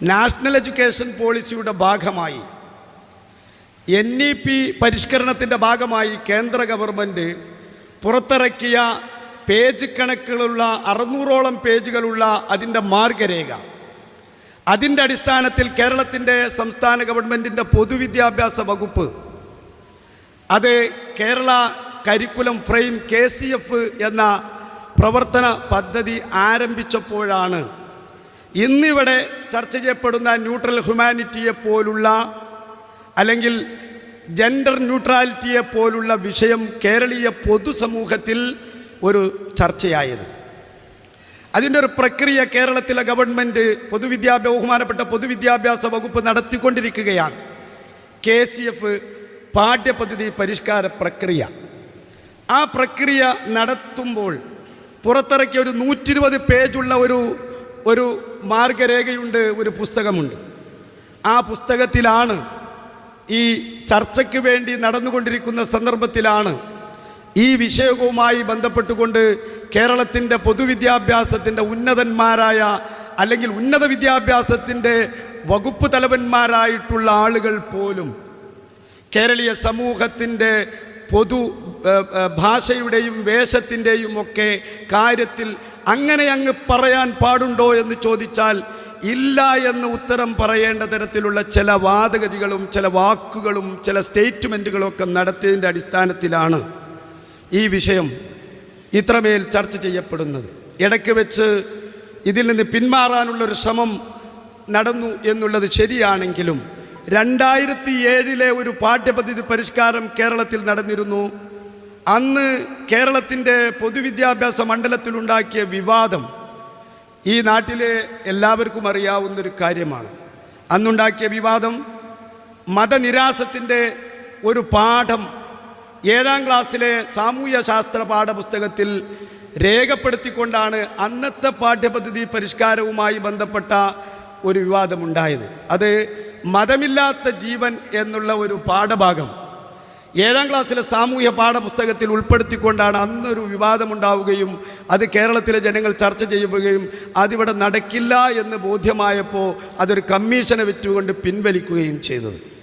National education പോളിസിയുടെ ഭാഗമായി N E P പരിഷ്കരണത്തിന്റെ ഭാഗമായി കേന്ദ്ര ഗവൺമെന്റ് പുറത്തിറക്കിയ പേജ് കണക്കുകളുള്ള അറുന്നൂറോളം പേജുകളുള്ള അതിന്റെ മാർഗരേഖ. അതിന്റെ അടിസ്ഥാനത്തിൽ കേരളത്തിന്റെ സംസ്ഥാന ഗവൺമെന്റിന്റെ പൊതുവിദ്യാഭ്യാസ വകുപ്പ് അത് കേരള കരിക്കുലം ഫ്രെയിം കെ എന്ന പ്രവർത്തന പദ്ധതി ആരംഭിച്ചപ്പോഴാണ് ഇന്നിവിടെ ചർച്ച ചെയ്യപ്പെടുന്ന ന്യൂട്രൽ ഹ്യൂമാനിറ്റിയെ പോലുള്ള അല്ലെങ്കിൽ ജെൻഡർ ന്യൂട്രാലിറ്റിയെ പോലുള്ള വിഷയം കേരളീയ പൊതുസമൂഹത്തിൽ ഒരു ചർച്ചയായത്. അതിന്റെ ഒരു പ്രക്രിയ കേരളത്തിലെ ഗവൺമെന്റ് പൊതുവിദ്യാഭ്യാസ ബഹുമാനപ്പെട്ട പൊതുവിദ്യാഭ്യാസ വകുപ്പ് നടത്തിക്കൊണ്ടിരിക്കുകയാണ്. കെ സി എഫ് പാഠ്യപദ്ധതി പരിഷ്കാര പ്രക്രിയ. ആ പ്രക്രിയ നടത്തുമ്പോൾ പുറത്തിറക്കിയ ഒരു നൂറ്റിരുപത് പേജുള്ള ഒരു ഒരു മാർഗരേഖയുണ്ട് ഒരു പുസ്തകമുണ്ട്. ആ പുസ്തകത്തിലാണ് ഈ ചർച്ചയ്ക്ക് വേണ്ടി നടന്നുകൊണ്ടിരിക്കുന്ന സന്ദർഭത്തിലാണ് ഈ വിഷയവുമായി ബന്ധപ്പെട്ടുകൊണ്ട് കേരളത്തിന്റെ പൊതുവിദ്യാഭ്യാസത്തിന്റെ ഉന്നതന്മാരായ അല്ലെങ്കിൽ ഉന്നത വിദ്യാഭ്യാസത്തിന്റെ വകുപ്പ് തലവന്മാരായിട്ടുള്ള ആളുകൾ പോലും കേരളീയ സമൂഹത്തിന്റെ പൊതു ഭാഷയുടെയും വേഷത്തിന്റെയും ഒക്കെ കാര്യത്തിൽ അങ്ങനെ അങ്ങ് പറയാൻ പാടുണ്ടോ എന്ന് ചോദിച്ചാൽ ഇല്ല എന്ന് ഉത്തരം പറയേണ്ട തരത്തിലുള്ള ചില വാദഗതികളും ചില വാക്കുകളും ചില സ്റ്റേറ്റ്മെന്റുകളും ഒക്കെ നടത്തിയതിന്റെ അടിസ്ഥാനത്തിലാണ് ഈ വിഷയം ഇത്രമേൽ ചർച്ച ചെയ്യപ്പെടുന്നത്. ഇടയ്ക്ക് വെച്ച് ഇതിൽ നിന്ന് പിന്മാറാനുള്ളൊരു ശ്രമം നടന്നു എന്നുള്ളത് ശരിയാണെങ്കിലും രണ്ടായിരത്തി ഏഴിലെ ഒരു പാഠ്യപദ്ധതി പരിഷ്കാരം കേരളത്തിൽ നടന്നിരുന്നു. അന്ന് കേരളത്തിന്റെ പൊതുവിദ്യാഭ്യാസ മണ്ഡലത്തിലുണ്ടാക്കിയ വിവാദം ഈ നാട്ടിലെ എല്ലാവർക്കും അറിയാവുന്നൊരു കാര്യമാണ്. അന്നുണ്ടാക്കിയ വിവാദം മതനിരാസത്തിന്റെ ഒരു പാഠം ഏഴാം ക്ലാസ്സിലെ സാമൂഹ്യ ശാസ്ത്ര പാഠപുസ്തകത്തിൽ രേഖപ്പെടുത്തിക്കൊണ്ടാണ് അന്നത്തെ പാഠ്യപദ്ധതി പരിഷ്കാരവുമായി ബന്ധപ്പെട്ട ഒരു വിവാദമുണ്ടായത്. അത് മതമില്ലാത്ത ജീവൻ എന്നുള്ള ഒരു പാഠഭാഗം ഏഴാം ക്ലാസ്സിലെ സാമൂഹ്യ പാഠപുസ്തകത്തിൽ ഉൾപ്പെടുത്തിക്കൊണ്ടാണ് അന്നൊരു വിവാദമുണ്ടാവുകയും അത് കേരളത്തിലെ ജനങ്ങൾ ചർച്ച ചെയ്യുകയും അതിവിടെ നടക്കില്ല എന്ന് ബോധ്യമായപ്പോൾ അതൊരു കമ്മീഷനെ വെച്ചുകൊണ്ട് പിൻവലിക്കുകയും ചെയ്തത്.